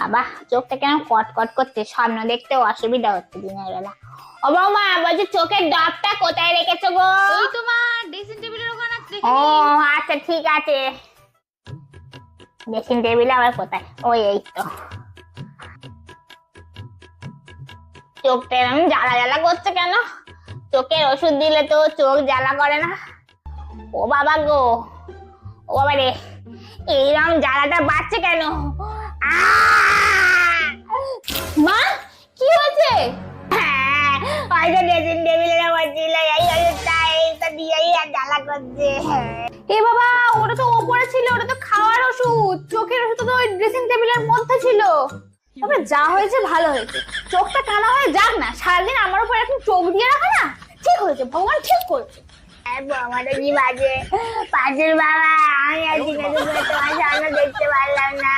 বাবা চোখটা কেন কট কট করছে স্বপ্ন দেখতে অসুবিধা হচ্ছে দিনের বেলা। ও বলছি চোখের ডবটা কোথায় রেখেছো গো? ওই তোমার ড্রেসিং টেবিলের ওখানে ও আচ্ছা ঠিক আছে। ড্রেসিং টেবিলে আবার কোথায়? ওই এই তো। চোখটা এরকম জ্বালা জ্বালা করছে কেন? চোখের ওষুধ দিলে তো চোখ জ্বালা করে না। ও বাবা গো ও বাবা রে এইরকম জ্বালাটা বাড়ছে কেন? আহ! হয়তো ড্রেসিং টেবিলের উপর ছিল এই ওষুধটা এইটা দিয়েই আর জ্বালা করছে। এ বাবা ওটা তো ওপরে ছিল ওটা তো খাওয়ার ওষুধ। চোখের ওষুধ তো ওই ড্রেসিং টেবিলের মধ্যে ছিল। তবে যা হয়েছে ভালো হয়েছে। চোখটা কানা হয়ে যাক না সারাদিন আমার উপর এখন চোখ দিয়ে রাখা না ঠিক হয়েছে ভগবান ঠিক করেছে। আমাদের কি বাজে? পাঁচুর বাবা আমি আজকে তোমার সামনে দেখতে পারলাম না।